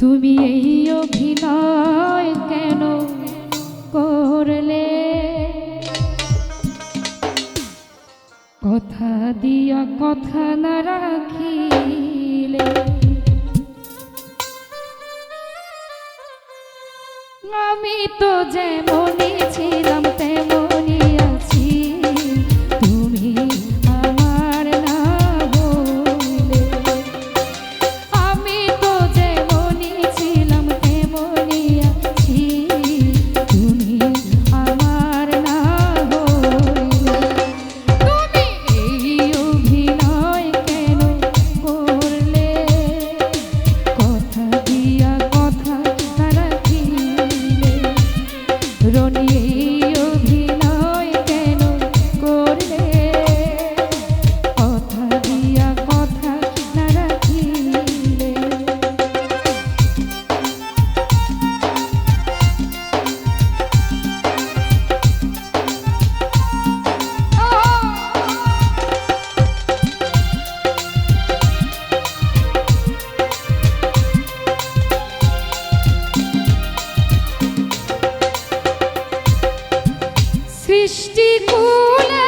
তুমি এই অভিনয় কেন করলে? কথা দিয়া কথা না রাখিলে। আমি তো যেমন ছিল সৃষ্টি কুলা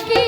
কি